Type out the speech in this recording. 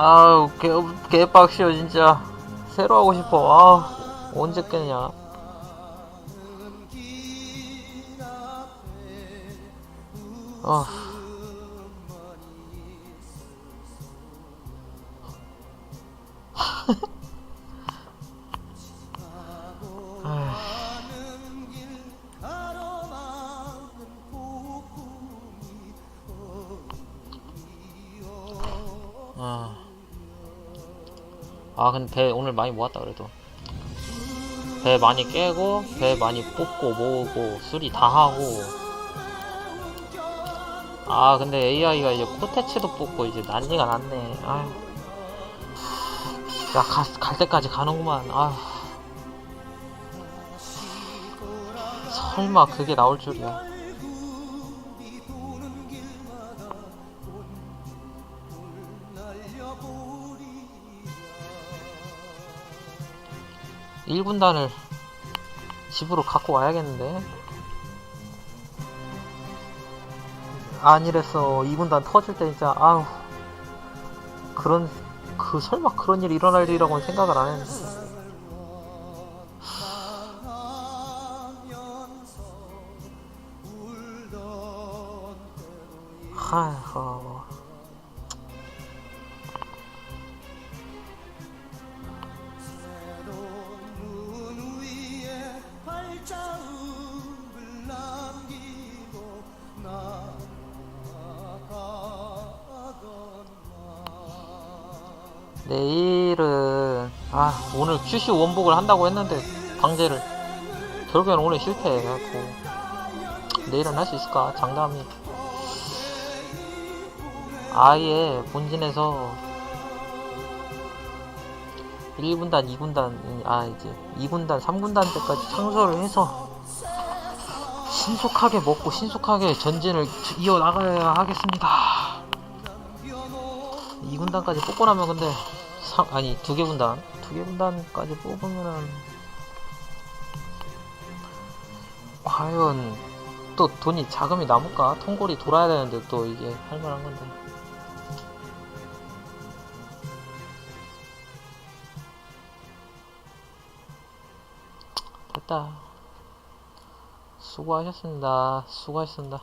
아우 개 개빡시어 진짜. 새로 하고 싶어. 아 언제 깨냐. 아 아. 아 근데 배 오늘 많이 모았다 그래도. 배 많이 깨고 배 많이 뽑고 모으고 수리 다 하고. 아 근데 AI가 이제 코테츠도 뽑고 이제 난리가 났네. 아휴. 야갈 때까지 가는구만. 아 설마 그게 나올 줄이야 일군단을 집으로 갖고 와야겠는데. 아니랬어 2군단 터질 때 진짜 아우. 그런 그 설마 그런 일이 일어날 일이라고는 생각을 안 했는데. 아이 내일은 아 오늘 QC 원복을 한다고 했는데 강제를. 결국에는 오늘 실패해갖고. 내일은 할 수 있을까? 장담이. 아예 본진에서 1군단, 2군단, 아 이제 2군단, 3군단 때까지 창설을 해서 신속하게 먹고 신속하게 전진을 이어나가야 하겠습니다. 2군단까지 뽑고 나면 근데 사, 아니 두개 군단 두개 군단까지 뽑으면은 과연 또 돈이 자금이 남을까? 통골이 돌아야 되는데 또 이게 할 만한 건데. 됐다. 수고하셨습니다. 수고하셨습니다